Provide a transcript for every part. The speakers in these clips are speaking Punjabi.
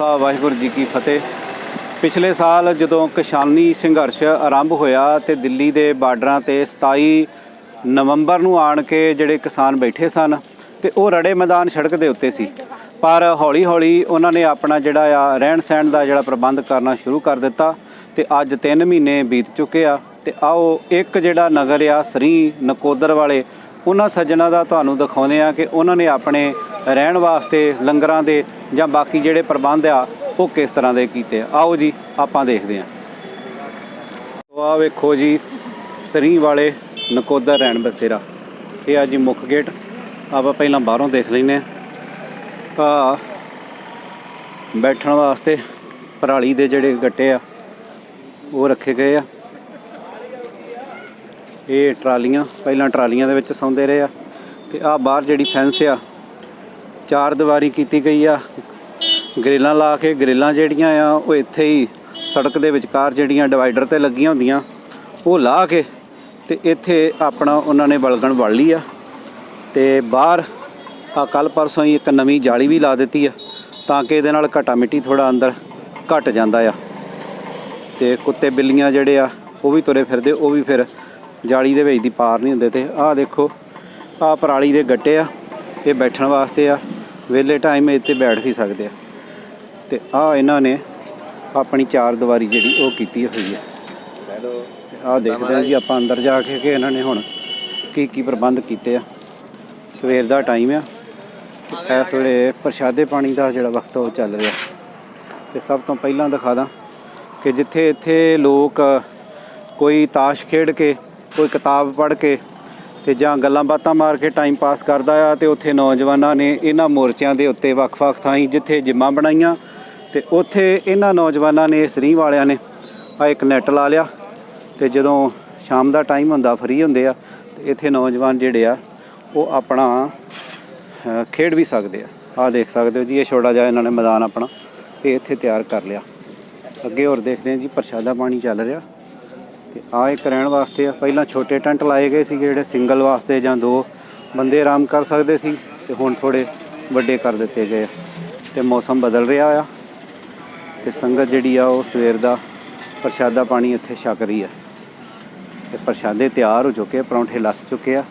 ਖਾਲਸਾ, ਵਾਹਿਗੁਰੂ ਜੀ ਕੀ ਫਤਿਹ। ਪਿਛਲੇ ਸਾਲ ਜਦੋਂ ਕਿਸਾਨੀ ਸੰਘਰਸ਼ ਆਰੰਭ ਹੋਇਆ ਤੇ ਦਿੱਲੀ ਦੇ ਬਾਰਡਰਾਂ ਤੇ 27 ਨਵੰਬਰ ਨੂੰ ਆਣ ਕੇ ਜਿਹੜੇ ਕਿਸਾਨ ਬੈਠੇ ਸਨ ਤੇ ਉਹ ਰੜੇ ਮੈਦਾਨ ਸੜਕ ਦੇ ਉੱਤੇ ਸੀ। ਪਰ ਹੌਲੀ ਹੌਲੀ ਉਹਨਾਂ ਨੇ ਆਪਣਾ ਜਿਹੜਾ ਆ ਰਹਿਣ ਸਹਿਣ ਦਾ ਜਿਹੜਾ ਪ੍ਰਬੰਧ ਕਰਨਾ ਸ਼ੁਰੂ ਕਰ ਦਿੱਤਾ ਤੇ ਅੱਜ 3 ਮਹੀਨੇ ਬੀਤ ਚੁੱਕੇ ਆ। ਤੇ ਆਓ ਇੱਕ ਜਿਹੜਾ ਨਗਰ ਆ, ਸਰੀ ਨਕੋਦਰ ਵਾਲੇ, ਉਹਨਾਂ ਸੱਜਣਾ ਦਾ ਤੁਹਾਨੂੰ ਦਿਖਾਉਂਦੇ ਆ ਕਿ ਉਹਨਾਂ ਨੇ ਆਪਣੇ ਰਹਿਣ ਵਾਸਤੇ, ਲੰਗਰਾਂ ਦੇ ਜਾਂ ਬਾਕੀ ਜਿਹੜੇ ਪ੍ਰਬੰਧ ਆ, ਉਹ ਕਿਸ ਤਰ੍ਹਾਂ ਦੇ ਕੀਤੇ ਆ? ਆਓ ਜੀ, ਆਪਾਂ ਦੇਖਦੇ ਹਾਂ। ਆ ਵੇਖੋ ਜੀ ਸਰੀ ਵਾਲੇ ਨਕੋਦਰ ਰਹਿਣ ਬਸੇਰਾ। ਇਹ ਆ ਜੀ ਮੁੱਖ ਗੇਟ। ਆਪਾਂ ਪਹਿਲਾਂ ਬਾਹਰੋਂ ਦੇਖ ਲੈਨੇ ਆ ਆ ਬੈਠਣ ਵਾਸਤੇ ਪਰਾਲੀ ਦੇ ਜਿਹੜੇ ਗੱਟੇ ਆ, ਉਹ ਰੱਖੇ ਗਏ ਆ। ਇਹ ਟਰਾਲੀਆਂ, ਪਹਿਲਾਂ ਟਰਾਲੀਆਂ ਦੇ ਵਿੱਚ ਸੌਂਦੇ ਰਹੇ ਆ। ਤੇ ਆ ਬਾਹਰ ਜਿਹੜੀ ਫੈਂਸ ਆ ਚਾਰ ਦੀਵਾਰੀ ਕੀਤੀ ਗਈ ਆ। ਗ੍ਰਿਲਾਂ ਲਾ ਕੇ ਗ੍ਰਿਲਾਂ ਜਿਹੜੀਆਂ ਆ, ਉਹ ਇੱਥੇ ਹੀ ਸੜਕ ਦੇ ਵਿਚਕਾਰ ਜਿਹੜੀਆਂ ਡਿਵਾਈਡਰ ਤੇ ਲੱਗੀਆਂ ਹੁੰਦੀਆਂ, ਉਹ ਲਾ ਕੇ ਤੇ ਇੱਥੇ ਆਪਣਾ ਉਹਨਾਂ ਨੇ ਬਲਗਣ ਵੜ ਲਈ ਆ। ਤੇ ਬਾਹਰ ਆ ਕੱਲ ਪਰਸੋਂ ਹੀ ਇੱਕ ਨਵੀਂ ਜਾਲੀ ਵੀ ਲਾ ਦਿੱਤੀ ਆ, ਤਾਂ ਕਿ ਇਹਦੇ ਨਾਲ ਘਟਾ ਮਿੱਟੀ ਥੋੜਾ ਅੰਦਰ ਘਟ ਜਾਂਦਾ ਆ। ਤੇ ਕੁੱਤੇ ਬਿੱਲੀਆਂ ਜਿਹੜੇ ਆ, ਉਹ ਵੀ ਤੁਰੇ ਫਿਰਦੇ, ਉਹ ਵੀ ਫਿਰ ਜਾਲੀ ਦੇ ਵਿੱਚ ਦੀ ਪਾਰ ਨਹੀਂ ਹੁੰਦੇ ਤੇ ਆਹ ਦੇਖੋ, ਆਹ ਪਰਾਲੀ ਦੇ ਗੱਟੇ ਆ, ਇਹ ਬੈਠਣ ਵਾਸਤੇ ਆ। ਵਿਹਲੇ ਟਾਈਮ ਇੱਥੇ ਬੈਠ ਵੀ ਸਕਦੇ ਆ। ਤੇ ਆਹ ਇਹਨਾਂ ਨੇ ਆਪਣੀ ਚਾਰ ਦੀਵਾਰੀ ਜਿਹੜੀ ਉਹ ਕੀਤੀ ਹੋਈ ਹੈ। ਆਹ ਦੇਖਦੇ ਆ ਜੀ ਆਪਾਂ ਅੰਦਰ ਜਾ ਕੇ ਕਿ ਇਹਨਾਂ ਨੇ ਹੁਣ ਕੀ ਕੀ ਪ੍ਰਬੰਧ ਕੀਤੇ ਆ। ਸਵੇਰ ਦਾ ਟਾਈਮ ਆ। ਇਸ ਵੇਲੇ ਪ੍ਰਸ਼ਾਦੇ ਪਾਣੀ ਦਾ ਜਿਹੜਾ ਵਕਤ ਉਹ ਚੱਲ ਰਿਹਾ। ਤੇ ਸਭ ਤੋਂ ਪਹਿਲਾਂ ਦਿਖਾ ਦਾਂ ਕਿ ਜਿੱਥੇ ਇੱਥੇ ਲੋਕ ਕੋਈ ਤਾਸ਼ ਖੇਡ ਕੇ ਕੋਈ ਕਿਤਾਬ ਪੜ੍ਹ ਕੇ ਤੇ ਜਾਂ ਗੱਲਾਂ ਬਾਤਾਂ ਮਾਰ ਕੇ ਟਾਈਮ ਪਾਸ ਕਰਦਾ ਆ ਤੇ ਉੱਥੇ ਨੌਜਵਾਨਾਂ ਨੇ ਇਹਨਾਂ ਮੋਰਚਿਆਂ ਦੇ ਉੱਤੇ ਵੱਖ-ਵੱਖ ਥਾਈਂ ਜਿੱਥੇ ਜਿੰਮਾਂ ਬਣਾਈਆਂ ਤੇ ਉੱਥੇ ਇਹਨਾਂ ਨੌਜਵਾਨਾਂ ਨੇ ਸਰੀ ਵਾਲਿਆਂ ਨੇ ਆ ਇੱਕ ਨੈਟ ਲਾ ਲਿਆ ਤੇ ਜਦੋਂ ਸ਼ਾਮ ਦਾ ਟਾਈਮ ਹੁੰਦਾ ਫਰੀ ਹੁੰਦੇ ਆ, ਤੇ ਇੱਥੇ ਨੌਜਵਾਨ ਜਿਹੜੇ ਆ, ਉਹ ਆਪਣਾ ਖੇਡ ਵੀ ਸਕਦੇ ਆ। ਆਹ ਦੇਖ ਸਕਦੇ ਹੋ ਜੀ, ਇਹ ਛੋਟਾ ਜਿਹਾ ਇਹਨਾਂ ਨੇ ਮੈਦਾਨ ਆਪਣਾ, ਇਹ ਇੱਥੇ ਤਿਆਰ ਕਰ ਲਿਆ। ਅੱਗੇ ਹੋਰ ਦੇਖਦੇ ਹਾਂ ਜੀ, ਪ੍ਰਸ਼ਾਦਾ ਪਾਣੀ ਚੱਲ ਰਿਹਾ। ਤੇ ਆ ਇੱਕ ਰਹਿਣ ਵਾਸਤੇ ਆ। ਪਹਿਲਾਂ ਛੋਟੇ ਟੈਂਟ ਲਾਏ ਗਏ ਸੀ ਜਿਹੜੇ ਸਿੰਗਲ ਵਾਸਤੇ ਜਾਂ ਦੋ ਬੰਦੇ ਆਰਾਮ ਕਰ ਸਕਦੇ ਸੀ ਤੇ ਹੁਣ ਥੋੜੇ ਵੱਡੇ ਕਰ ਦਿੱਤੇ ਗਏ ਆ। ਤੇ ਮੌਸਮ ਬਦਲ ਰਿਹਾ ਆ ਤੇ ਸੰਗਤ ਜਿਹੜੀ ਆ ਉਹ ਸਵੇਰ ਦਾ ਪ੍ਰਸ਼ਾਦਾ ਪਾਣੀ ਇੱਥੇ ਛਕ ਰਹੀ ਆ। ਤੇ ਪ੍ਰਸ਼ਾਦੇ ਤਿਆਰ ਹੋ ਚੁੱਕੇ ਪਰੌਂਠੇ ਲੱਥ ਚੁੱਕੇ ਆ।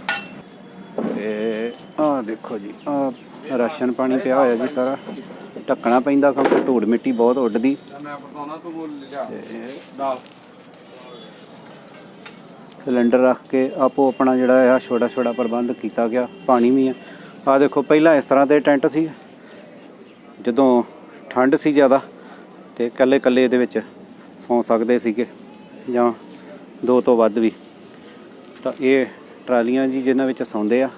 ਤੇ ਆਹ ਦੇਖੋ ਜੀ ਆ ਰਾਸ਼ਨ ਪਾਣੀ ਪਿਆ ਹੋਇਆ ਜੀ ਸਾਰਾ। ਢੱਕਣਾ ਪੈਂਦਾ ਕਿਉਂਕਿ ਧੂੜ ਮਿੱਟੀ ਬਹੁਤ ਉੱਡਦੀ। ਸਿਲੰਡਰ ਰੱਖ ਕੇ ਆਪੋ ਆਪਣਾ ਜਿਹੜਾ ਆ ਛੋਟਾ ਛੋਟਾ ਪ੍ਰਬੰਧ ਕੀਤਾ ਗਿਆ, ਪਾਣੀ ਵੀ ਆ ਆ ਦੇਖੋ, ਪਹਿਲਾਂ ਇਸ ਤਰ੍ਹਾਂ ਦੇ ਟੈਂਟ ਸੀ, ਜਦੋਂ ਠੰਡ ਸੀ ਜ਼ਿਆਦਾ ਤੇ ਇਕੱਲੇ ਇਕੱਲੇ ਇਹਦੇ ਵਿੱਚ ਸੌਂ ਸਕਦੇ ਸੀਗੇ ਜਾਂ ਦੋ ਤੋਂ ਵੱਧ ਵੀ। ਤਾਂ ਇਹ ਟਰਾਲੀਆਂ ਜੀ ਜਿਨ੍ਹਾਂ ਵਿੱਚ ਸੌਂਦੇ ਆ,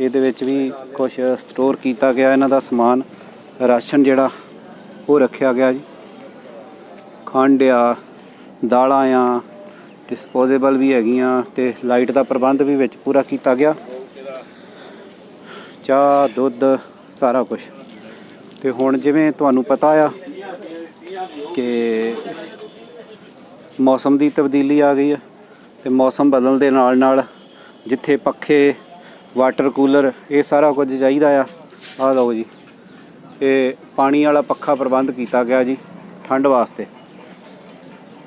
ਇਹਦੇ ਵਿੱਚ ਵੀ ਕੁਝ ਸਟੋਰ ਕੀਤਾ ਗਿਆ, ਇਹਨਾਂ ਦਾ ਸਮਾਨ, ਰਾਸ਼ਨ ਜਿਹੜਾ ਉਹ ਰੱਖਿਆ ਗਿਆ ਜੀ। ਖੰਡ ਆ ਦਾਲਾਂ ਆ ਡਿਸਪੋਜ਼ੇਬਲ ਵੀ ਹੈਗੀਆਂ ਤੇ ਲਾਈਟ ਦਾ ਪ੍ਰਬੰਧ ਵੀ ਵਿੱਚ ਪੂਰਾ ਕੀਤਾ ਗਿਆ। ਚਾਹ, ਦੁੱਧ, ਸਾਰਾ ਕੁਝ ਤੇ ਹੁਣ ਜਿਵੇਂ ਤੁਹਾਨੂੰ ਪਤਾ ਆ ਕਿ ਮੌਸਮ ਦੀ ਤਬਦੀਲੀ ਆ ਗਈ ਹੈ ਤੇ ਮੌਸਮ ਬਦਲਣ ਦੇ ਨਾਲ ਨਾਲ ਜਿੱਥੇ ਪੱਖੇ ਵਾਟਰ ਕੂਲਰ ਇਹ ਸਾਰਾ ਕੁਝ ਚਾਹੀਦਾ ਆ। ਆ ਲਓ ਜੀ, ਇਹ ਪਾਣੀ ਵਾਲਾ ਪੱਖਾ ਪ੍ਰਬੰਧ ਕੀਤਾ ਗਿਆ ਜੀ, ਠੰਡ ਵਾਸਤੇ।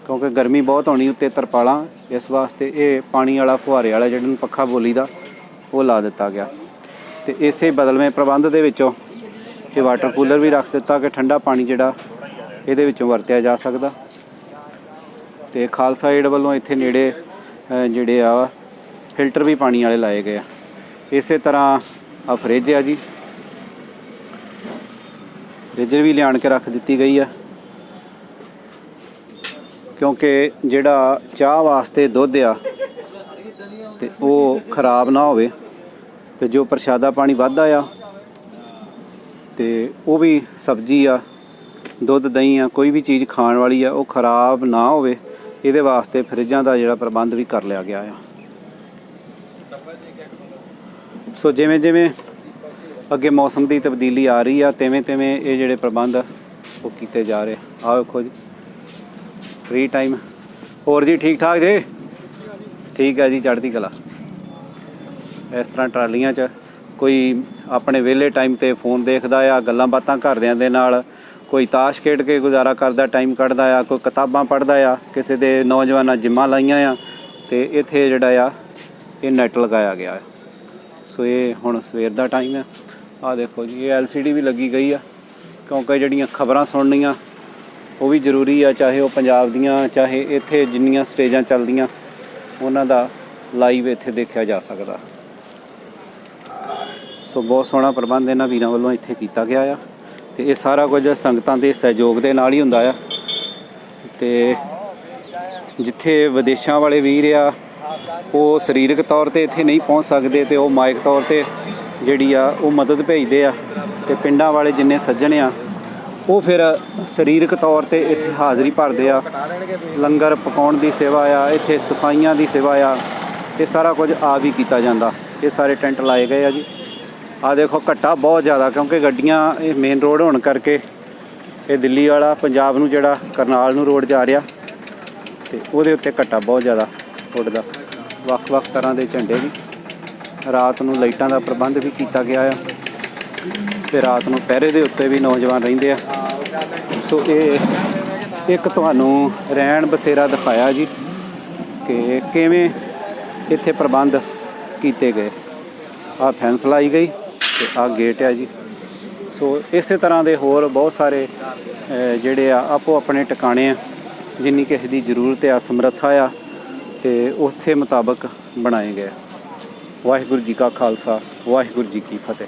ਕਿਉਂਕਿ ਗਰਮੀ ਬਹੁਤ ਹੋਣੀ ਉੱਤੇ ਤਰਪਾਲਾਂ, ਇਸ ਵਾਸਤੇ ਇਹ ਪਾਣੀ ਵਾਲਾ ਫੁਹਾਰੇ ਵਾਲਾ ਜਿਹੜਾ ਨੂੰ ਪੱਖਾ ਬੋਲੀਦਾ ਉਹ ਲਾ ਦਿੱਤਾ ਗਿਆ। ਤੇ ਇਸੇ ਬਦਲਵੇਂ ਪ੍ਰਬੰਧ ਦੇ ਵਿੱਚੋਂ ਇਹ ਵਾਟਰ ਕੂਲਰ ਵੀ ਰੱਖ ਦਿੱਤਾ ਕਿ ਠੰਡਾ ਪਾਣੀ ਜਿਹੜਾ ਇਹਦੇ ਵਿੱਚੋਂ ਵਰਤਿਆ ਜਾ ਸਕਦਾ। ਤੇ ਖਾਲਸਾ ਏਡ ਵੱਲੋਂ ਇੱਥੇ ਨੇੜੇ ਜਿਹੜੇ ਆ, ਫਿਲਟਰ ਵੀ ਪਾਣੀ ਵਾਲੇ ਲਾਏ ਗਏ ਆ। ਇਸੇ ਤਰ੍ਹਾਂ ਆ ਫ੍ਰਿਜ ਆ ਜੀ। ਫ੍ਰਿਜ ਵੀ ਲਿਆਣ ਕੇ ਰੱਖ ਦਿੱਤੀ ਗਈ ਆ। ਕਿਉਂਕਿ ਜਿਹੜਾ ਚਾਹ ਵਾਸਤੇ ਦੁੱਧ ਆ ਤੇ ਉਹ ਖਰਾਬ ਨਾ ਹੋਵੇ ਤੇ ਜੋ ਪ੍ਰਸ਼ਾਦਾ ਪਾਣੀ ਵੱਧਦਾ ਆ ਤੇ ਉਹ ਵੀ ਸਬਜ਼ੀ ਆ, ਦੁੱਧ, ਦਹੀਂ ਆ, ਕੋਈ ਵੀ ਚੀਜ਼ ਖਾਣ ਵਾਲੀ ਆ, ਉਹ ਖਰਾਬ ਨਾ ਹੋਵੇ, ਇਹਦੇ ਵਾਸਤੇ ਫਰਿੱਜਾਂ ਦਾ ਜਿਹੜਾ ਪ੍ਰਬੰਧ ਵੀ ਕਰ ਲਿਆ ਗਿਆ ਆ। ਸੋ ਜਿਵੇਂ ਜਿਵੇਂ ਅੱਗੇ ਮੌਸਮ ਦੀ ਤਬਦੀਲੀ ਆ ਰਹੀ ਆ, ਤਿਵੇਂ ਤਿਵੇਂ ਇਹ ਜਿਹੜੇ ਪ੍ਰਬੰਧ ਉਹ ਕੀਤੇ ਜਾ ਰਹੇ ਆਹ ਵੇਖੋ ਜੀ। ਫ੍ਰੀ ਟਾਈਮ ਹੋਰ ਜੀ, ਠੀਕ ਠਾਕ ਜੀ? ਠੀਕ ਹੈ ਜੀ, ਚੜ੍ਹਦੀ ਕਲਾ। ਇਸ ਤਰ੍ਹਾਂ ਟਰਾਲੀਆਂ 'ਚ ਕੋਈ ਆਪਣੇ ਵਿਹਲੇ ਟਾਈਮ ਤੇ ਫੋਨ ਦੇਖਦਾ ਆ, ਗੱਲਾਂ ਬਾਤਾਂ ਘਰਦਿਆਂ ਦੇ ਨਾਲ, ਕੋਈ ਤਾਸ਼ ਖੇਡ ਕੇ ਗੁਜ਼ਾਰਾ ਕਰਦਾ ਟਾਈਮ ਕੱਢਦਾ ਆ, ਕੋਈ ਕਿਤਾਬਾਂ ਪੜ੍ਹਦਾ ਆ, ਕਿਸੇ ਦੇ ਨੌਜਵਾਨਾਂ ਜਿੰਮਾਂ ਲਾਈਆਂ ਆ, ਤੇ ਇੱਥੇ ਜਿਹੜਾ ਆ, ਇਹ ਨੈਟ ਲਗਾਇਆ ਗਿਆ ਹੈ ਸੋ ਇਹ ਹੁਣ ਸਵੇਰ ਦਾ ਟਾਈਮ ਹੈ ਆ ਦੇਖੋ ਜੀ, ਇਹ LCD ਵੀ ਲੱਗੀ ਗਈ ਆ, ਕਿਉਂਕਿ ਜਿਹੜੀਆਂ ਖਬਰਾਂ ਸੁਣਨੀਆਂ ਉਹ ਵੀ ਜ਼ਰੂਰੀ ਆ, ਚਾਹੇ ਉਹ ਪੰਜਾਬ ਦੀਆਂ, ਚਾਹੇ ਇੱਥੇ ਜਿੰਨੀਆਂ ਸਟੇਜਾਂ ਚੱਲਦੀਆਂ, ਉਹਨਾਂ ਦਾ ਲਾਈਵ ਇੱਥੇ ਦੇਖਿਆ ਜਾ ਸਕਦਾ। ਸੋ ਬਹੁਤ ਸੋਹਣਾ ਪ੍ਰਬੰਧ ਇਹਨਾਂ ਵੀਰਾਂ ਵੱਲੋਂ ਇੱਥੇ ਕੀਤਾ ਗਿਆ ਆ। ਤੇ ਇਹ ਸਾਰਾ ਕੁਝ ਸੰਗਤਾਂ ਦੇ ਸਹਿਯੋਗ ਦੇ ਨਾਲ ਹੀ ਹੁੰਦਾ ਆ। ਤੇ ਜਿੱਥੇ ਵਿਦੇਸ਼ਾਂ ਵਾਲੇ ਵੀਰ ਆ, ਉਹ ਸਰੀਰਕ ਤੌਰ ਤੇ ਇੱਥੇ ਨਹੀਂ ਪਹੁੰਚ ਸਕਦੇ ਤੇ ਉਹ ਮਾਇਕ ਤੌਰ ਤੇ ਜਿਹੜੀ ਆ, ਉਹ ਮਦਦ ਭੇਜਦੇ ਆ। ਤੇ ਪਿੰਡਾਂ ਵਾਲੇ ਜਿੰਨੇ ਸੱਜਣ ਆ ਉਹ ਫਿਰ ਸਰੀਰਕ ਤੌਰ ਤੇ ਇੱਥੇ ਹਾਜ਼ਰੀ ਭਰਦੇ ਆ। ਲੰਗਰ ਪਕਾਉਣ ਦੀ ਸੇਵਾ ਆ, ਇੱਥੇ ਸਫਾਈਆਂ ਦੀ ਸੇਵਾ ਆ, ਇਹ ਸਾਰਾ ਕੁਝ ਆ ਵੀ ਕੀਤਾ ਜਾਂਦਾ। ਇਹ ਸਾਰੇ ਟੈਂਟ ਲਾਏ ਗਏ ਆ ਜੀ। ਆ ਦੇਖੋ ਘੱਟਾ ਬਹੁਤ ਜ਼ਿਆਦਾ, ਕਿਉਂਕਿ ਗੱਡੀਆਂ ਇਹ ਮੇਨ ਰੋਡ ਹੋਣ ਕਰਕੇ ਇਹ ਦਿੱਲੀ ਵਾਲਾ, ਪੰਜਾਬ ਨੂੰ ਜਿਹੜਾ ਕਰਨਾਲ ਨੂੰ ਰੋਡ ਜਾ ਰਿਹਾ, ਤੇ ਉਹਦੇ ਉੱਤੇ ਘੱਟਾ ਬਹੁਤ ਜ਼ਿਆਦਾ ਉੱਡਦਾ ਵੱਖ-ਵੱਖ ਤਰ੍ਹਾਂ ਦੇ ਝੰਡੇ ਵੀ। ਰਾਤ ਨੂੰ ਲਾਈਟਾਂ ਦਾ ਪ੍ਰਬੰਧ ਵੀ ਕੀਤਾ ਗਿਆ ਆ। ਤੇ ਰਾਤ ਨੂੰ ਪਹਿਰੇ ਦੇ ਉੱਤੇ ਵੀ ਨੌਜਵਾਨ ਰਹਿੰਦੇ ਆ। ਸੋ ਇਹ ਇੱਕ ਤੁਹਾਨੂੰ ਰਹਿਣ ਬਸੇਰਾ ਦਿਖਾਇਆ ਜੀ ਕਿ ਕਿਵੇਂ ਇੱਥੇ ਪ੍ਰਬੰਧ ਕੀਤੇ ਗਏ। ਆ ਫੈਂਸ ਲਾਈ ਗਈ ਤੇ ਆ ਗੇਟ ਆ ਜੀ। ਸੋ ਇਸੇ ਤਰ੍ਹਾਂ ਦੇ ਹੋਰ ਬਹੁਤ ਸਾਰੇ ਜਿਹੜੇ ਆ, ਆਪੋ ਆਪਣੇ ਟਿਕਾਣੇ ਆ, ਜਿੰਨੀ ਕਿਸੇ ਦੀ ਜ਼ਰੂਰਤ ਆ, ਸਮਰੱਥਾ ਆ ਤੇ ਉਸੇ ਮੁਤਾਬਕ ਬਣਾਏ ਗਏ ਵਾਹਿਗੁਰੂ ਜੀ ਕਾ ਖਾਲਸਾ, ਵਾਹਿਗੁਰੂ ਜੀ ਕੀ ਫਤਿਹ।